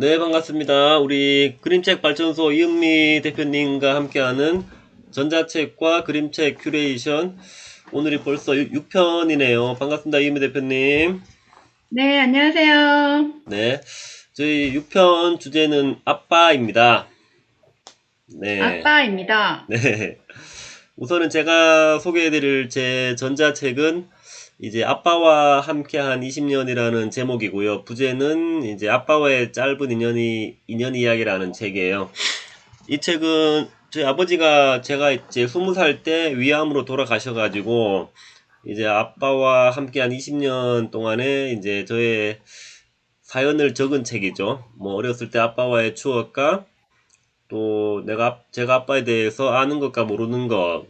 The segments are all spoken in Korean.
네, 반갑습니다. 우리 그림책 발전소 이은미 대표님과 함께하는 전자책과 그림책 큐레이션. 오늘이 벌써 6편이네요. 반갑습니다, 이은미 대표님. 네, 안녕하세요. 네. 저희 6편 주제는 아빠입니다. 네. 아빠입니다. 네. 우선은 제가 소개해드릴 제 전자책은 이제 아빠와 함께한 20년이라는 제목이고요. 부제는 이제 아빠와의 짧은 인연이, 인연 이야기라는 책이에요. 이 책은 저희 아버지가 제가 이제 20살 때 위암으로 돌아가셔가지고 이제 아빠와 함께한 20년 동안에 이제 저의 사연을 적은 책이죠. 뭐 어렸을 때 아빠와의 추억과 또 내가 아- 제가 아빠에 대해서 아는 것과 모르는 것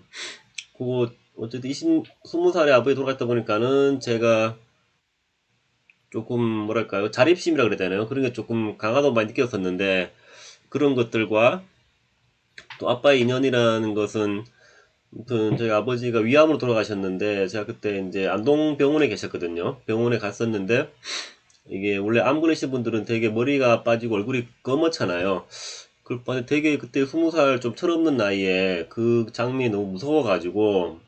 그거 어쨌든 20, 20살에 아버지 돌아갔다 보니까는 제가 조금 뭐랄까요? 자립심이라 그래야 되나요? 그런 게 조금 강하다고 많이 느꼈었는데 그런 것들과 또 아빠의 인연이라는 것은 아무튼 저희 아버지가 위암으로 돌아가셨는데 제가 그때 이제 안동 병원에 계셨거든요. 병원에 갔었는데 이게 원래 암 걸리신 분들은 되게 머리가 빠지고 얼굴이 검었잖아요 그럴 바에 되게 그때 스무 살 좀 철없는 나이에 그 장면이 너무 무서워가지고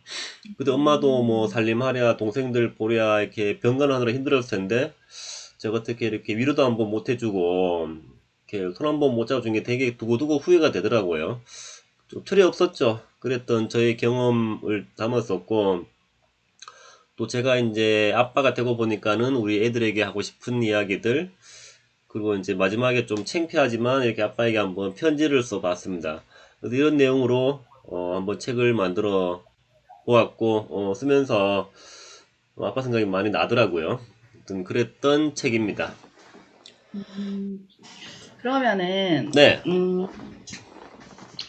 그때 엄마도 뭐 살림하랴 동생들 보랴 이렇게 병간하느라 힘들었을 텐데 제가 어떻게 이렇게 위로도 한번 못 해주고 이렇게 손 한번 못 잡아준 게 되게 두고두고 후회가 되더라고요. 좀 틀이 없었죠. 그랬던 저의 경험을 담았었고 또 제가 이제 아빠가 되고 보니까는 우리 애들에게 하고 싶은 이야기들 그리고 이제 마지막에 좀 창피하지만 이렇게 아빠에게 한번 편지를 써봤습니다. 그래서 이런 내용으로 어, 한번 책을 만들어 보았고 어, 쓰면서 어, 아빠 생각이 많이 나더라고요. 아무튼 그랬던 책입니다. 음, 그러면은, 네, 음,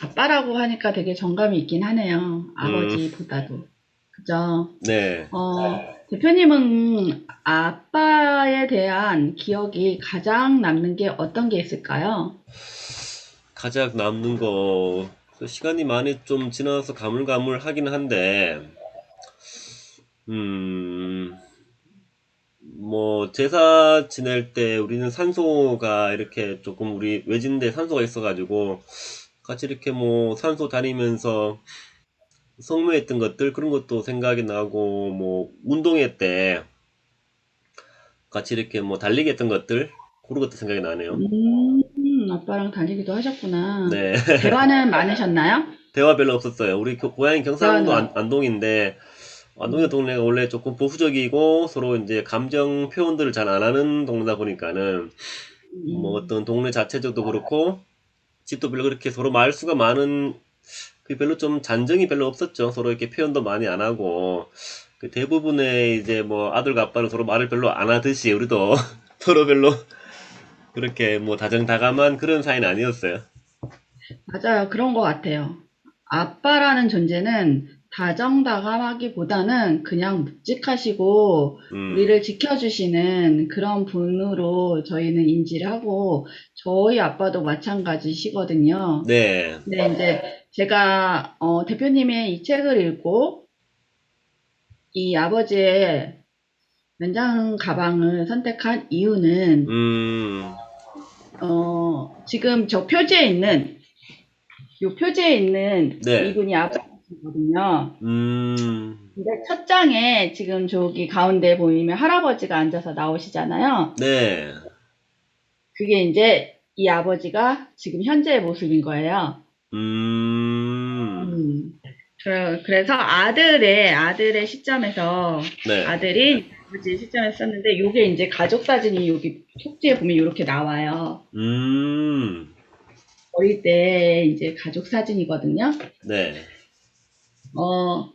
아빠라고 하니까 되게 정감이 있긴 하네요. 아버지보다도. 그죠? 네. 어, 대표님은 아빠에 대한 기억이 가장 남는 게 어떤 게 있을까요? 가장 남는 거 시간이 많이 좀 지나서 가물가물 하긴 한데 음. 뭐 제사 지낼 때 우리는 산소가 이렇게 조금 우리 외진데 산소가 있어가지고 같이 이렇게 뭐 산소 다니면서 성묘했던 것들 그런 것도 생각이 나고 뭐 운동회 때 같이 이렇게 뭐 달리기 했던 것들 그런 것도 생각이 나네요. 음, 아빠랑 달리기도 하셨구나. 네. 대화는 많으셨나요? 대화 별로 없었어요. 우리 교- 고향이 경상도 안, 안동인데 안동의 동네가 원래 조금 보수적이고 서로 이제 감정 표현들을 잘 안 하는 동네다 보니까는 뭐 어떤 동네 자체적도 그렇고 집도 별로 그렇게 서로 말수가 많은 그 별로 좀 잔정이 별로 없었죠. 서로 이렇게 표현도 많이 안 하고 그 대부분의 이제 뭐 아들과 아빠는 서로 말을 별로 안 하듯이 우리도 서로 별로 그렇게 뭐 다정다감한 그런 사이는 아니었어요. 맞아요. 그런 것 같아요. 아빠라는 존재는 다정다감하기보다는 그냥 묵직하시고 음. 우리를 지켜주시는 그런 분으로 저희는 인지를 하고 저희 아빠도 마찬가지시거든요. 네. 근데 이제 제가 어, 대표님의 이 책을 읽고 이 아버지의 면장 가방을 선택한 이유는 음. 어, 지금 저 표지에 있는, 요 표지에 있는 네. 이분이 아버지거든요. 음. 근데 첫 장에 지금 저기 가운데 보이면 할아버지가 앉아서 나오시잖아요. 네. 그게 이제 이 아버지가 지금 현재의 모습인 거예요. 음. 음. 그- 그래서 아들의, 아들의 시점에서 네. 아들이 아버지의 시점에서 썼는데 요게 이제 가족 사진이 여기 속지에 보면 이렇게 나와요. 음. 어릴 때 이제 가족 사진이거든요. 네. 어,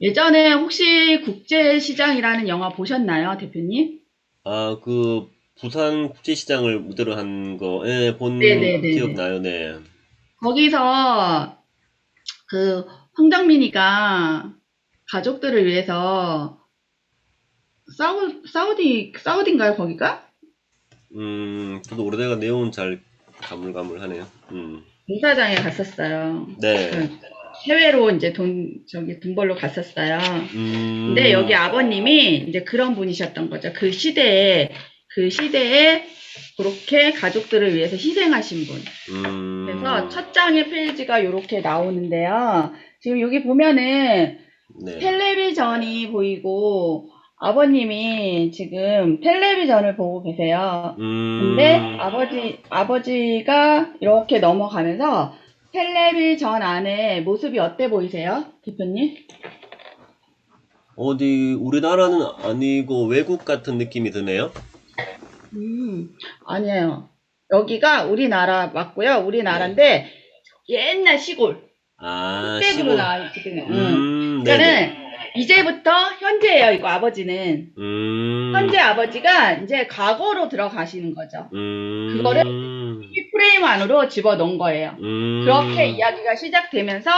예전에 혹시 국제시장이라는 영화 보셨나요, 대표님? 아, 그, 부산 국제시장을 무대로 한 거, 예, 본 네네네네. 기억나요, 네. 거기서 그 황정민이가 가족들을 위해서 사우, 사우디, 사우디인가요, 거기가? 음, 저도 오래돼가 내용은 잘 가물가물하네요. 음. 공사장에 갔었어요. 네. 그 해외로 이제 돈, 저기 돈 벌러 갔었어요. 음. 근데 여기 아버님이 이제 그런 분이셨던 거죠. 그 시대에 그 시대에 그렇게 가족들을 위해서 희생하신 분. 음. 그래서 첫 장의 페이지가 이렇게 나오는데요. 지금 여기 보면은 네. 텔레비전이 보이고 아버님이 지금 텔레비전을 보고 계세요. 음. 근데 아버지 아버지가 이렇게 넘어가면서 텔레비전 안에 모습이 어때 보이세요, 대표님? 어디 우리나라는 아니고 외국 같은 느낌이 드네요. 음, 아니에요. 여기가 우리나라 맞고요. 우리나라인데 옛날 시골 아, 시골. 나와 있거든요. 음. 음, 네네. 그러니까는 이제부터 현재예요. 이거 아버지는 음. 현재 아버지가 이제 과거로 들어가시는 거죠. 음. 그거를 이 프레임 안으로 집어 넣은 거예요. 음. 그렇게 이야기가 시작되면서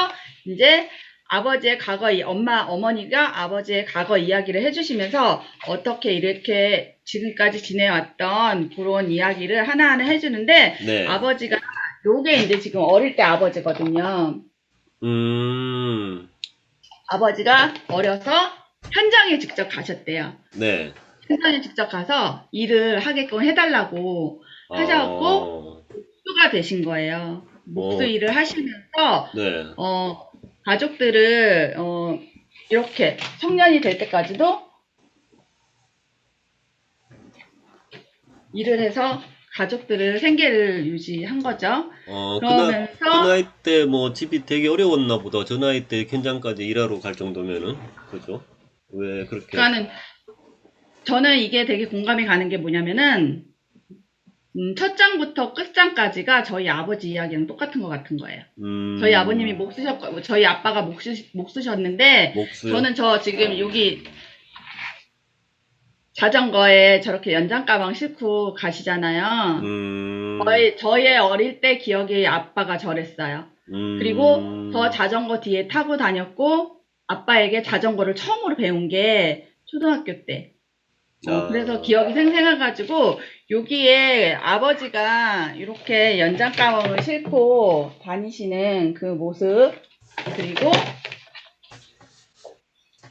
이제 아버지의 과거, 이- 엄마, 어머니가 아버지의 과거 이야기를 해주시면서 어떻게 이렇게 지금까지 지내왔던 그런 이야기를 하나하나 해주는데 네. 아버지가 요게 이제 지금 어릴 때 아버지거든요. 음. 아버지가 어려서 현장에 직접 가셨대요. 네. 현장에 직접 가서 일을 하게끔 해달라고 하셔갖고 어, 목수가 되신 거예요. 목수 오. 일을 하시면서 네. 어, 가족들을 어, 이렇게 청년이 될 때까지도 일을 해서 가족들을 생계를 유지한 거죠. 어, 그, 나, 그 그러면서 나이 때 뭐 집이 되게 어려웠나 보다. 저 나이 때 현장까지 일하러 갈 정도면은. 그죠? 왜 그렇게. 그러니까는 저는 이게 되게 공감이 가는 게 뭐냐면은 음, 첫 장부터 끝 장까지가 저희 아버지 이야기랑 똑같은 것 같은 거예요. 음. 저희 아버님이 목 쓰셨고 저희 아빠가 목, 쓰, 목 쓰셨는데 목수. 저는 저 지금 여기 자전거에 저렇게 연장 가방 싣고 가시잖아요. 음. 저희 저의 어릴 때 기억이 아빠가 저랬어요. 음. 그리고 저 자전거 뒤에 타고 다녔고 아빠에게 자전거를 처음으로 배운 게 초등학교 때. 어, 아. 그래서 기억이 생생해가지고 여기에 아버지가 이렇게 연장 가방을 싣고 다니시는 그 모습 그리고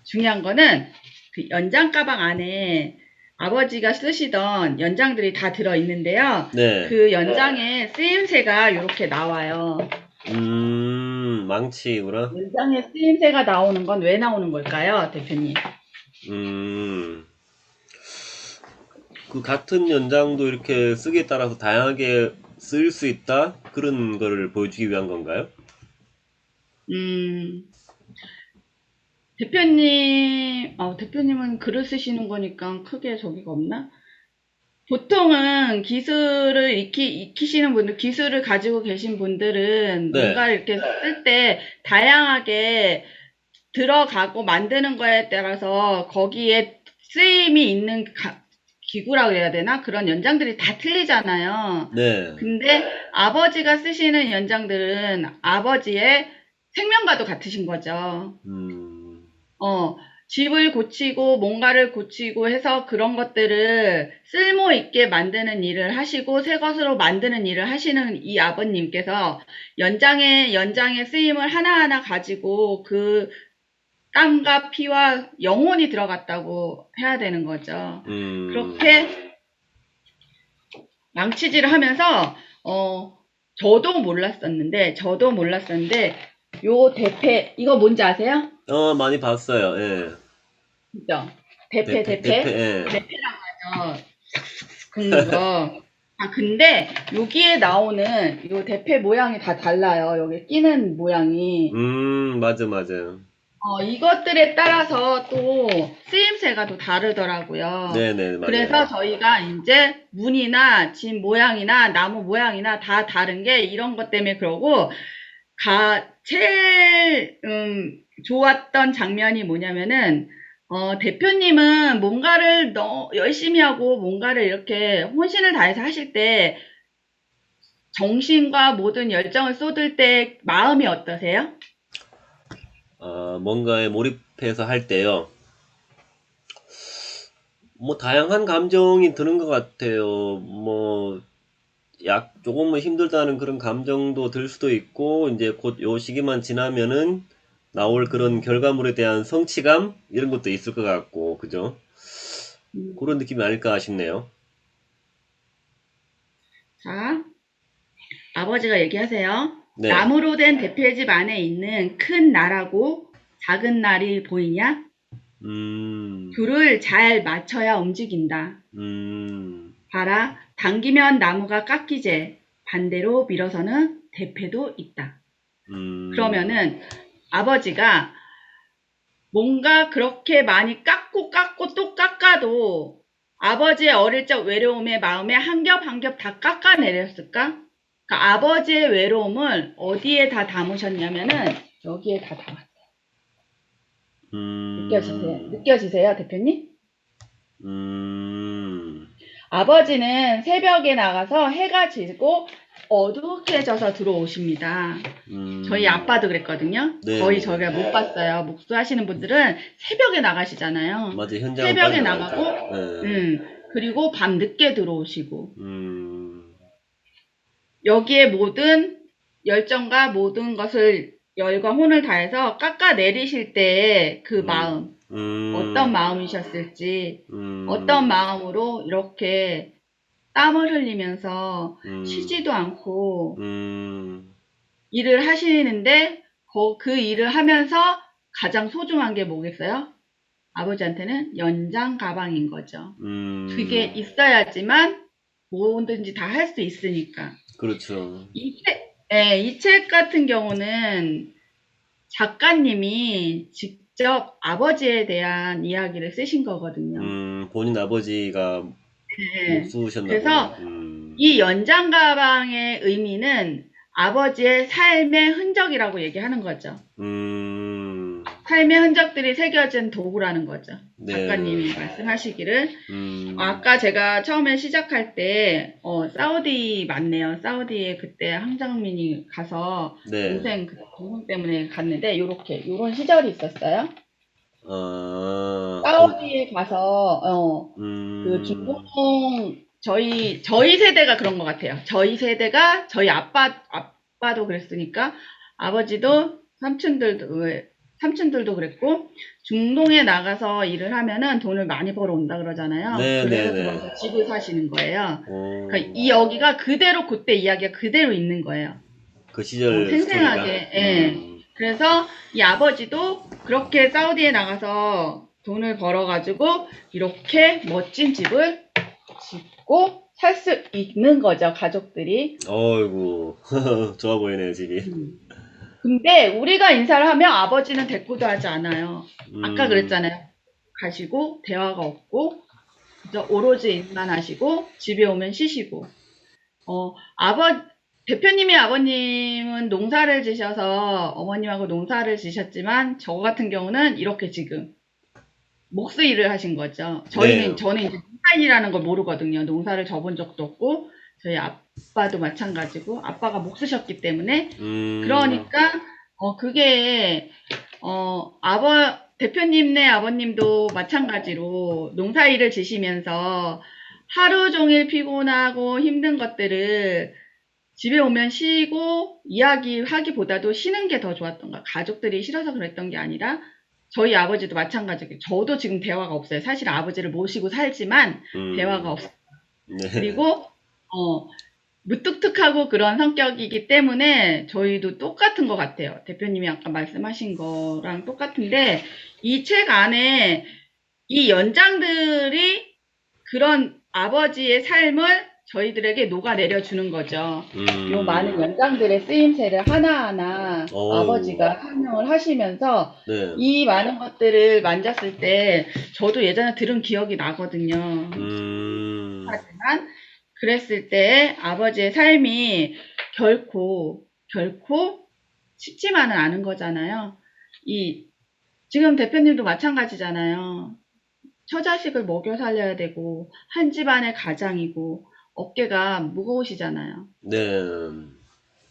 중요한 거는 그 연장 가방 안에 아버지가 쓰시던 연장들이 다 들어 있는데요. 네. 그 연장에 쓰임새가 이렇게 나와요. 음, 망치구나. 연장에 쓰임새가 나오는 건 왜 나오는 걸까요, 대표님? 음. 그 같은 연장도 이렇게 쓰기에 따라서 다양하게 쓸수 있다? 그런 거를 보여주기 위한 건가요? 음, 대표님, 어, 대표님은 글을 쓰시는 거니까 크게 저기가 없나? 보통은 기술을 익히, 익히시는 분들, 기술을 가지고 계신 분들은 네. 뭔가 이렇게 쓸 때 다양하게 들어가고 만드는 거에 따라서 거기에 쓰임이 있는 가- 기구라고 해야 되나? 그런 연장들이 다 틀리잖아요. 네. 근데 아버지가 쓰시는 연장들은 아버지의 생명과도 같으신 거죠. 음. 어, 집을 고치고 뭔가를 고치고 해서 그런 것들을 쓸모 있게 만드는 일을 하시고 새 것으로 만드는 일을 하시는 이 아버님께서 연장의 연장의 쓰임을 하나하나 가지고 그 땀과 피와 영혼이 들어갔다고 해야 되는 거죠. 음. 그렇게 망치질을 하면서 어 저도 몰랐었는데 저도 몰랐었는데 요 대패 이거 뭔지 아세요? 어, 많이 봤어요. 예. 그죠? 대패 대패 예. 대패라고 하죠. 긁는 거. 아 근데 여기에 나오는 요 대패 모양이 다 달라요. 여기 끼는 모양이. 음, 맞아, 맞아요. 어 이것들에 따라서 또 쓰임새가 또 다르더라고요. 네네, 맞아요. 그래서 저희가 이제 문이나 집 모양이나 나무 모양이나 다 다른 게 이런 것 때문에 그러고 가 제일 음, 좋았던 장면이 뭐냐면은 어, 대표님은 뭔가를 너 열심히 하고 뭔가를 이렇게 혼신을 다해서 하실 때 정신과 모든 열정을 쏟을 때 마음이 어떠세요? 아, 뭔가에 몰입해서 할 때요. 뭐, 다양한 감정이 드는 것 같아요. 뭐, 약, 조금은 힘들다는 그런 감정도 들 수도 있고, 이제 곧 요 시기만 지나면은 나올 그런 결과물에 대한 성취감? 이런 것도 있을 것 같고, 그죠? 음. 그런 느낌이 아닐까 싶네요. 자, 아버지가 얘기하세요. 네. 나무로 된 대패집 안에 있는 큰 날하고 작은 날이 보이냐? 음, 둘을 잘 맞춰야 움직인다. 음, 봐라, 당기면 나무가 깎이제. 반대로 밀어서는 대패도 있다. 음. 그러면은 아버지가 뭔가 그렇게 많이 깎고 깎고 또 깎아도 아버지의 어릴 적 외로움의 마음에 한 겹 한 겹 다 깎아내렸을까? 그러니까 아버지의 외로움을 어디에 다 담으셨냐면은 여기에 다 담았어요. 음, 느껴지세요? 느껴지세요, 대표님? 음, 아버지는 새벽에 나가서 해가 지고 어둑해져서 들어오십니다. 음. 저희 아빠도 그랬거든요. 네. 거의 저희가 못 봤어요. 목수하시는 분들은 새벽에 나가시잖아요. 맞아, 현장 새벽에 나가고, 네. 음, 그리고 밤 늦게 들어오시고, 음, 여기에 모든 열정과 모든 것을 열과 혼을 다해서 깎아 내리실 때의 그 음. 마음, 음. 어떤 마음이셨을지, 음. 어떤 마음으로 이렇게 땀을 흘리면서 음. 쉬지도 않고 음, 일을 하시는데 거- 그 일을 하면서 가장 소중한 게 뭐겠어요? 아버지한테는 연장 가방인 거죠. 음. 그게 있어야지만 뭐든지 다 할 수 있으니까. 그렇죠. 이 책, 예, 이책 같은 경우는 작가님이 직접 아버지에 대한 이야기를 쓰신 거거든요. 음, 본인 아버지가 네. 목수셨나 그래서 보네. 음. 이 연장 가방의 의미는 아버지의 삶의 흔적이라고 얘기하는 거죠. 음, 삶의 흔적들이 새겨진 도구라는 거죠. 네. 작가님이 말씀하시기를 음, 아까 제가 처음에 시작할 때 어, 사우디 맞네요. 사우디에 그때 황정민이 가서 네. 동생 그 동생 때문에 갔는데 요렇게 요런 시절이 있었어요. 아, 사우디에 가서 어, 음, 그 중동 저희 저희 세대가 그런 것 같아요. 저희 세대가 저희 아빠 아빠도 그랬으니까 아버지도 삼촌들도 왜, 삼촌들도 그랬고 중동에 나가서 일을 하면은 돈을 많이 벌어 온다 그러잖아요. 네, 그래서 네, 네. 집을 사시는 거예요. 오, 그러니까 이 여기가 그대로 그때 이야기가 그대로 있는 거예요. 그 시절 어, 생생하게? 예. 음, 그래서 이 아버지도 그렇게 사우디에 나가서 돈을 벌어가지고 이렇게 멋진 집을 짓고 살 수 있는 거죠, 가족들이. 어이구, 좋아 보이네요, 집이. 근데 우리가 인사를 하면 아버지는 대꾸도 하지 않아요. 아까 음, 그랬잖아요. 가시고 대화가 없고 그저 오로지 일만 하시고 집에 오면 쉬시고. 어, 아버 대표님의 아버님은 농사를 지셔서 어머님하고 농사를 지셨지만 저 같은 경우는 이렇게 지금 목수 일을 하신 거죠. 저희는 네. 저는 이제 농사일이라는 걸 모르거든요. 농사를 접은 적도 없고 저희 아빠도 마찬가지고 아빠가 목수셨기 때문에 음, 그러니까 어 그게 어 아버 대표님네 아버님도 마찬가지로 농사일을 지시면서 하루 종일 피곤하고 힘든 것들을 집에 오면 쉬고 이야기하기보다도 쉬는 게 더 좋았던 거야. 가족들이 싫어서 그랬던 게 아니라 저희 아버지도 마찬가지고 저도 지금 대화가 없어요. 사실 아버지를 모시고 살지만 음, 대화가 없어요. 네. 그리고 어 무뚝뚝하고 그런 성격이기 때문에 저희도 똑같은 것 같아요. 대표님이 아까 말씀하신 거랑 똑같은데 이 책 안에 이 연장들이 그런 아버지의 삶을 저희들에게 녹아내려 주는 거죠. 음, 요 많은 연장들의 쓰임새를 하나하나 오. 아버지가 설명을 하시면서 네. 이 많은 것들을 만졌을 때 저도 예전에 들은 기억이 나거든요. 음, 하지만 그랬을 때 아버지의 삶이 결코 결코 쉽지만은 않은 거잖아요. 이 지금 대표님도 마찬가지잖아요. 처자식을 먹여 살려야 되고 한 집안의 가장이고 어깨가 무거우시잖아요. 네.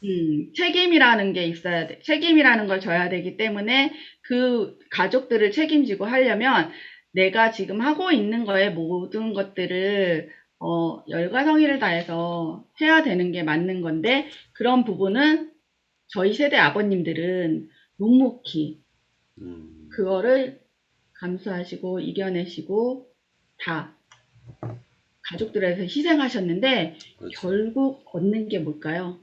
음, 책임이라는 게 있어야 돼. 책임이라는 걸 져야 되기 때문에 그 가족들을 책임지고 하려면 내가 지금 하고 있는 거에 모든 것들을 어, 열과 성의를 다해서 해야 되는 게 맞는 건데 그런 부분은 저희 세대 아버님들은 묵묵히 음, 그거를 감수하시고 이겨내시고 다 가족들에서 희생하셨는데 그렇죠. 결국 얻는 게 뭘까요?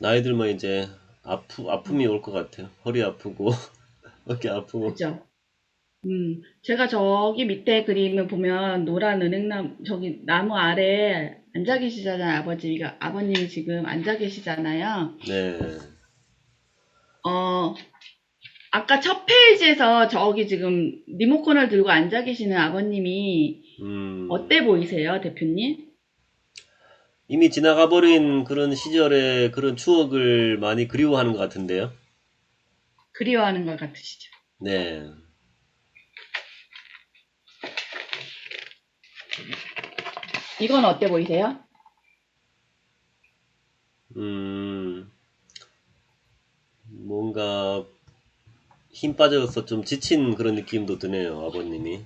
나이 들면 이제 아프, 아픔이 올 것 같아요. 허리 아프고, 어깨 아프고. 그죠? 음, 제가 저기 밑에 그림을 보면 노란 은행나무, 저기 나무 아래 앉아 계시잖아요, 아버지가. 아버님이 지금 앉아 계시잖아요. 네. 어, 아까 첫 페이지에서 저기 지금 리모컨을 들고 앉아 계시는 아버님이 음, 어때 보이세요, 대표님? 이미 지나가 버린 그런 시절의 그런 추억을 많이 그리워하는 것 같은데요. 그리워하는 것 같으시죠? 네. 이건 어때 보이세요? 음, 뭔가 힘 빠져서 좀 지친 그런 느낌도 드네요, 아버님이.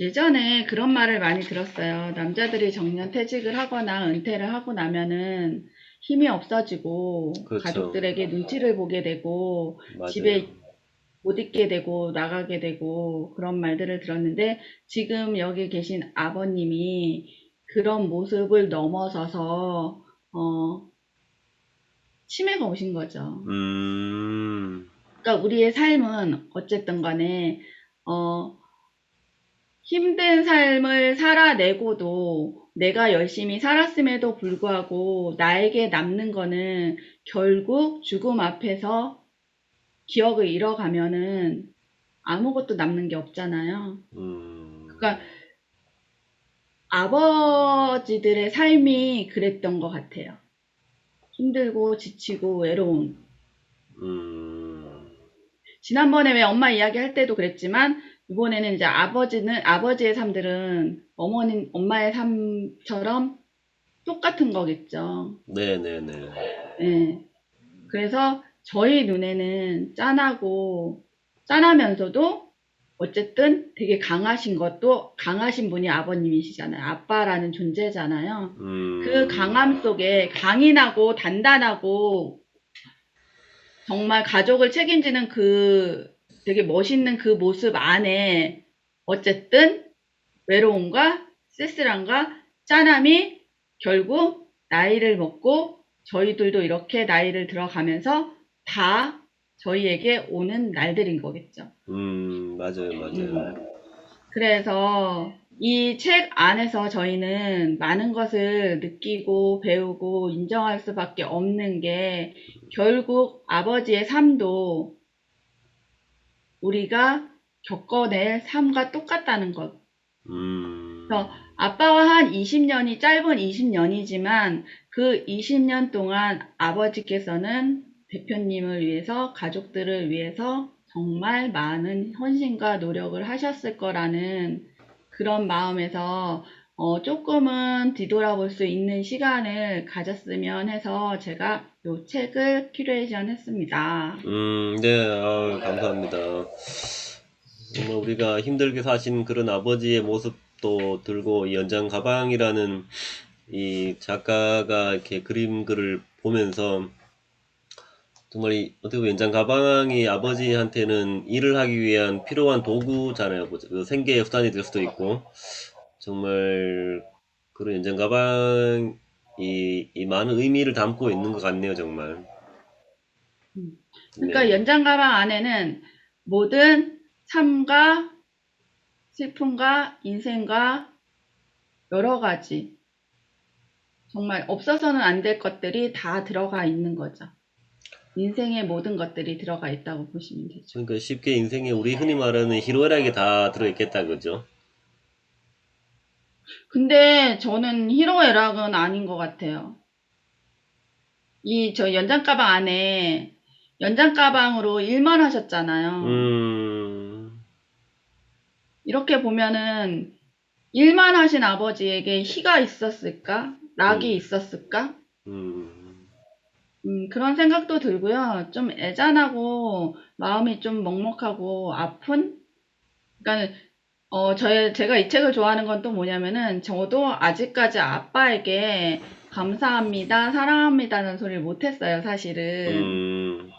예전에 그런 말을 많이 들었어요. 남자들이 정년 퇴직을 하거나 은퇴를 하고 나면은 힘이 없어지고 그렇죠. 가족들에게 눈치를 보게 되고 맞아요. 집에 못 있게 되고 나가게 되고 그런 말들을 들었는데 지금 여기 계신 아버님이 그런 모습을 넘어서서 어 치매가 오신 거죠. 음, 그러니까 우리의 삶은 어쨌든 간에 어 힘든 삶을 살아내고도 내가 열심히 살았음에도 불구하고 나에게 남는 거는 결국 죽음 앞에서 기억을 잃어가면은 아무것도 남는 게 없잖아요. 음, 그러니까 아버지들의 삶이 그랬던 것 같아요. 힘들고 지치고 외로운. 음, 지난번에 왜 엄마 이야기 할 때도 그랬지만 이번에는 이제 아버지는 아버지의 삶들은 어머니 엄마의 삶처럼 똑같은 거겠죠. 네네네. 예. 그래서 저희 눈에는 짠하고 짠하면서도 어쨌든 되게 강하신 것도 강하신 분이 아버님이시잖아요. 아빠라는 존재잖아요. 음, 그 강함 속에 강인하고 단단하고 정말 가족을 책임지는 그 되게 멋있는 그 모습 안에 어쨌든 외로움과 쓸쓸함과 짠함이 결국 나이를 먹고 저희들도 이렇게 나이를 들어가면서 다 저희에게 오는 날들인 거겠죠. 음, 맞아요, 맞아요. 그래서 이 책 안에서 저희는 많은 것을 느끼고 배우고 인정할 수밖에 없는 게 결국 아버지의 삶도 우리가 겪어낼 삶과 똑같다는 것. 음, 그래서 아빠와 한 20년이 짧은 20년이지만 그 20년 동안 아버지께서는 대표님을 위해서 가족들을 위해서 정말 많은 헌신과 노력을 하셨을 거라는 그런 마음에서 어, 조금은 뒤돌아볼 수 있는 시간을 가졌으면 해서 제가 이 책을 큐레이션 했습니다. 음, 네, 아유, 감사합니다. 정말 우리가 힘들게 사신 그런 아버지의 모습도 들고 이 연장 가방이라는 이 작가가 이렇게 그림 글을 보면서 정말 이 어떻게 보면 연장 가방이 아버지한테는 일을 하기 위한 필요한 도구잖아요. 뭐, 그 생계의 수단이 될 수도 있고 정말 그런 연장 가방이 이 많은 의미를 담고 있는 것 같네요, 정말. 음. 그러니까 네. 연장 가방 안에는 모든 삶과 슬픔과 인생과 여러 가지 정말 없어서는 안 될 것들이 다 들어가 있는 거죠. 인생의 모든 것들이 들어가 있다고 보시면 되죠. 그러니까 쉽게 인생에 우리 흔히 말하는 희로애락이 다 들어있겠다, 그죠? 근데 저는 희로애락은 아닌 것 같아요. 이 저 연장 가방 안에 연장 가방으로 일만 하셨잖아요. 음, 이렇게 보면은 일만 하신 아버지에게 희가 있었을까? 락이 음. 있었을까? 음, 음, 그런 생각도 들고요. 좀 애잔하고 마음이 좀 먹먹하고 아픈? 그러니까 어, 저의 제가 이 책을 좋아하는 건 또 뭐냐면은 저도 아직까지 아빠에게 감사합니다, 사랑합니다는 소리를 못 했어요, 사실은. 음,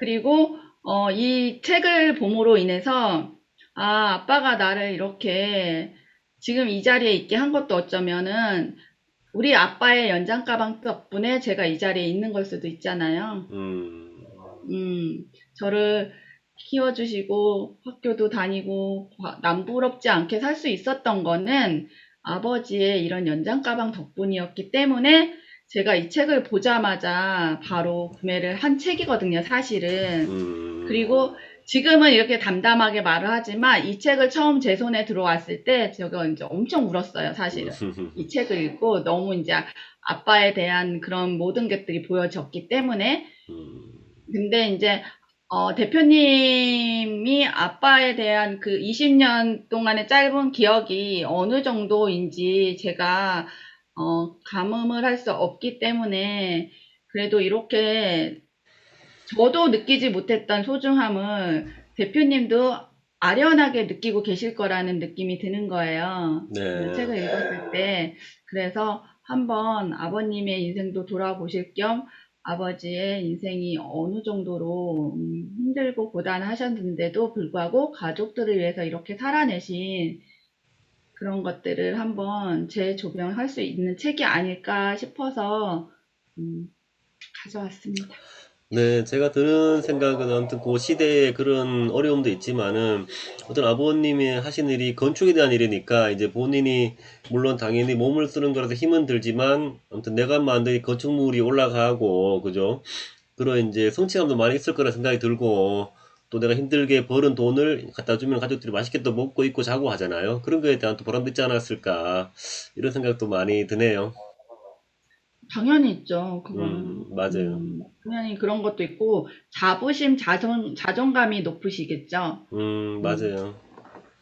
그리고 어, 이 책을 봄으로 인해서 아, 아빠가 나를 이렇게 지금 이 자리에 있게 한 것도 어쩌면은 우리 아빠의 연장 가방 덕분에 제가 이 자리에 있는 걸 수도 있잖아요. 음, 음, 저를 키워주시고 학교도 다니고 과- 남부럽지 않게 살 수 있었던 거는 아버지의 이런 연장 가방 덕분이었기 때문에 제가 이 책을 보자마자 바로 구매를 한 책이거든요, 사실은. 음. 그리고 지금은 이렇게 담담하게 말을 하지만 이 책을 처음 제 손에 들어왔을 때 제가 이제 엄청 울었어요, 사실은. 이 책을 읽고 너무 이제 아빠에 대한 그런 모든 것들이 보여졌기 때문에 음, 근데 이제 어, 대표님이 아빠에 대한 그 20년 동안의 짧은 기억이 어느 정도인지 제가 어, 감음을 할 수 없기 때문에 그래도 이렇게 저도 느끼지 못했던 소중함을 대표님도 아련하게 느끼고 계실 거라는 느낌이 드는 거예요. 그 네. 책을 읽었을 때 그래서 한번 아버님의 인생도 돌아보실 겸 아버지의 인생이 어느 정도로 음, 힘들고 고단하셨는데도 불구하고 가족들을 위해서 이렇게 살아내신 그런 것들을 한번 재조명할 수 있는 책이 아닐까 싶어서 음, 가져왔습니다. 네, 제가 드는 생각은 아무튼 그 시대에 그런 어려움도 있지만은 어떤 아버님이 하신 일이 건축에 대한 일이니까 이제 본인이 물론 당연히 몸을 쓰는 거라서 힘은 들지만 아무튼 내가 만든 이 건축물이 올라가고 그죠? 그런 이제 성취감도 많이 있을 거라 생각이 들고 또 내가 힘들게 벌은 돈을 갖다 주면 가족들이 맛있게 또 먹고 입고 자고 하잖아요. 그런 거에 대한 또 보람도 있지 않았을까 이런 생각도 많이 드네요. 당연히 있죠. 그거는. 음, 맞아요. 음, 당연히 그런 것도 있고 자부심, 자존, 자존감이 높으시겠죠. 음, 맞아요.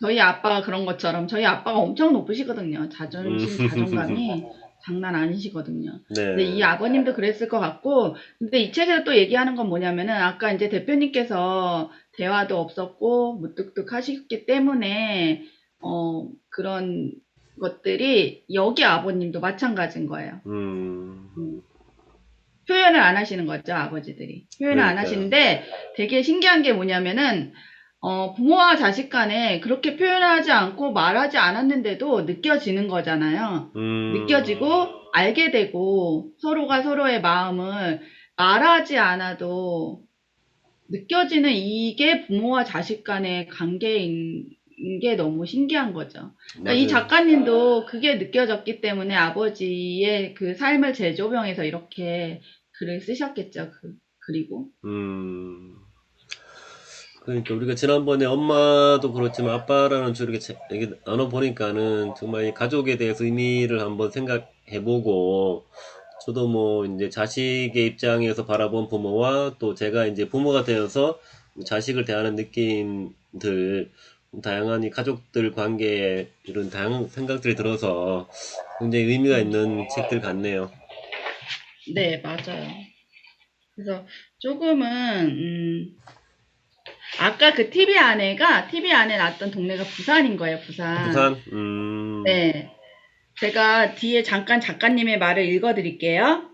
저희 아빠가 그런 것처럼 저희 아빠가 엄청 높으시거든요. 자존심, 음. 자존감이 장난 아니시거든요. 네. 근데 이 아버님도 그랬을 것 같고, 근데 이 책에서 또 얘기하는 건 뭐냐면은 아까 이제 대표님께서 대화도 없었고 무뚝뚝 하셨기 때문에 어 그런 것들이 여기 아버님도 마찬가지인 거예요. 음, 표현을 안 하시는 거죠, 아버지들이. 표현을 안 그러니까요. 하시는데 되게 신기한 게 뭐냐면은 어, 부모와 자식 간에 그렇게 표현하지 않고 말하지 않았는데도 느껴지는 거잖아요. 음, 느껴지고 알게 되고 서로가 서로의 마음을 말하지 않아도 느껴지는 이게 부모와 자식 간의 관계인 게 너무 신기한 거죠. 그러니까 이. 작가님도 그게 느껴졌기 때문에 아버지의 그 삶을 재조명해서 이렇게 글을 쓰셨겠죠. 그, 그리고 음, 그러니까 우리가 지난번에 엄마도 그렇지만 아빠라는 주로 이렇게 제- 이렇게 나눠보니까는 정말 이 가족에 대해서 의미를 한번 생각해보고 저도 뭐 이제 자식의 입장에서 바라본 부모와 또 제가 이제 부모가 되어서 자식을 대하는 느낌들 다양한 이 가족들 관계에 이런 다양한 생각들이 들어서 굉장히 의미가 있는 책들 같네요. 네, 맞아요. 그래서 조금은 음, 아까 그 TV 아내가 TV 안에 났던 동네가 부산인 거예요, 부산. 부산, 음, 네. 제가 뒤에 잠깐 작가님의 말을 읽어드릴게요.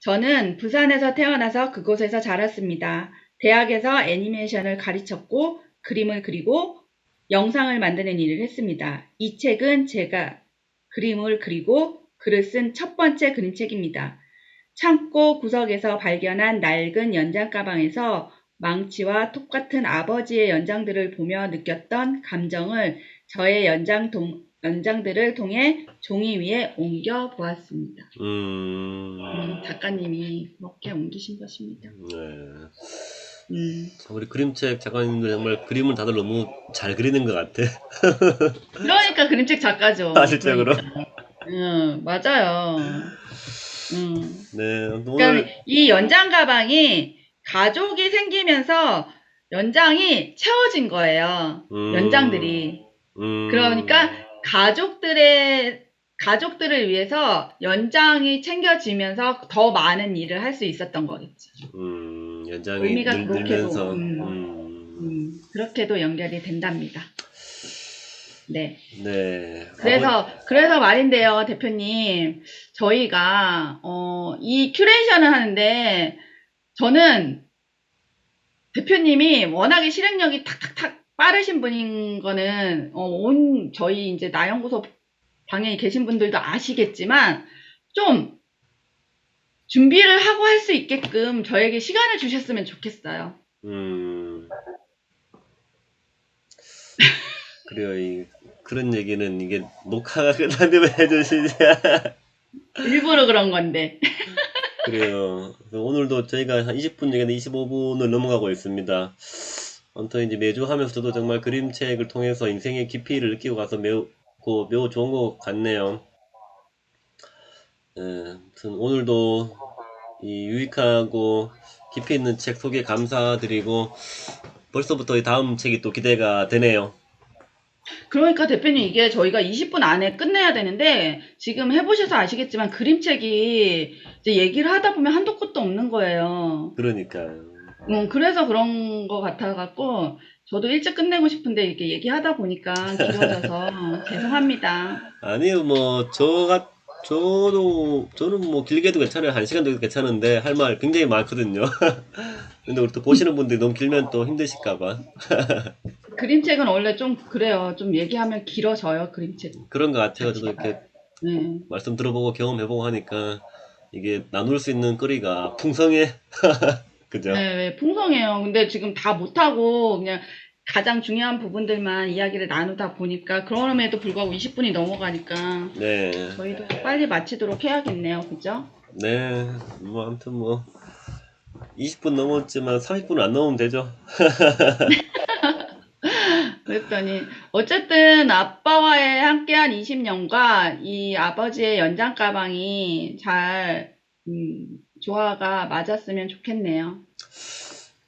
저는 부산에서 태어나서 그곳에서 자랐습니다. 대학에서 애니메이션을 가르쳤고 그림을 그리고 영상을 만드는 일을 했습니다. 이 책은 제가 그림을 그리고 글을 쓴 첫 번째 그림책입니다. 창고 구석에서 발견한 낡은 연장 가방에서 망치와 톱 같은 아버지의 연장들을 보며 느꼈던 감정을 저의 연장 동, 연장들을 통해 종이 위에 옮겨 보았습니다. 음, 음, 작가님이 그렇게 옮기신 것입니다. 네. 음, 참 우리 그림책 작가님들 정말 그림을 다들 너무 잘 그리는 것 같아. 그러니까 그림책 작가죠. 아, 실제로? 그러니까. 음, 맞아요. 음. 네, 오늘 그러니까 이 연장 가방이 가족이 생기면서 연장이 채워진 거예요. 음, 연장들이. 음, 그러니까 가족들의 가족들을 위해서 연장이 챙겨지면서 더 많은 일을 할 수 있었던 거겠죠. 음, 연장이 의미가 늘, 그렇게도, 늘면서, 음. 음, 음, 그렇게도 연결이 된답니다. 네. 네. 그래서 그래서 말인데요, 대표님. 저희가 어, 이 큐레이션을 하는데 저는 대표님이 워낙에 실행력이 탁탁탁 빠르신 분인 거는 어, 온 저희 이제 나연구소 방에 계신 분들도 아시겠지만 좀 준비를 하고 할 수 있게끔 저에게 시간을 주셨으면 좋겠어요. 음. 그래요. 이, 그런 얘기는 이게 녹화가 끝나면 해주시지. 일부러 그런 건데. 그래요. 오늘도 저희가 한 20분 얘기는 25분을 넘어가고 있습니다. 아무튼 이제 매주 하면서 저도 정말 그림책을 통해서 인생의 깊이를 느끼고 가서 매우, 고- 매우 좋은 것 같네요. 예, 아무튼 오늘도 이 유익하고 깊이 있는 책 소개 감사드리고 벌써부터 이 다음 책이 또 기대가 되네요. 그러니까 대표님 이게 저희가 20분 안에 끝내야 되는데 지금 해보셔서 아시겠지만 그림책이 이제 얘기를 하다 보면 한도 끝도 없는 거예요. 그러니까요. 음, 그래서 그런 거 같아갖고 저도 일찍 끝내고 싶은데 이렇게 얘기하다 보니까 길어져서 죄송합니다. 아니요, 뭐, 저가, 저도, 저는 뭐 길게도 괜찮아요. 한 시간도 괜찮은데, 할 말 굉장히 많거든요. 근데 우리 또 보시는 분들이 너무 길면 또 힘드실까봐. 그림책은 원래 좀 그래요. 좀 얘기하면 길어져요, 그림책. 그런 것 같아요. 저도 이렇게 네. 말씀 들어보고 경험해보고 하니까, 이게 나눌 수 있는 거리가 풍성해. 그죠? 네, 네, 풍성해요. 근데 지금 다 못하고 그냥 가장 중요한 부분들만 이야기를 나누다 보니까 그럼에도 불구하고 20분이 넘어가니까 네. 저희도 빨리 마치도록 해야겠네요. 그죠? 네. 뭐, 아무튼 뭐, 20분 넘었지만 30분 안 넘으면 되죠. 그랬더니 어쨌든 아빠와의 함께한 20년과 이 아버지의 연장 가방이 잘 음, 조화가 맞았으면 좋겠네요.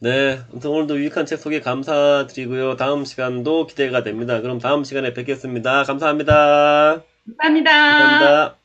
네. 아무튼 오늘도 유익한 책 소개 감사드리고요. 다음 시간도 기대가 됩니다. 그럼 다음 시간에 뵙겠습니다. 감사합니다. 감사합니다. 감사합니다.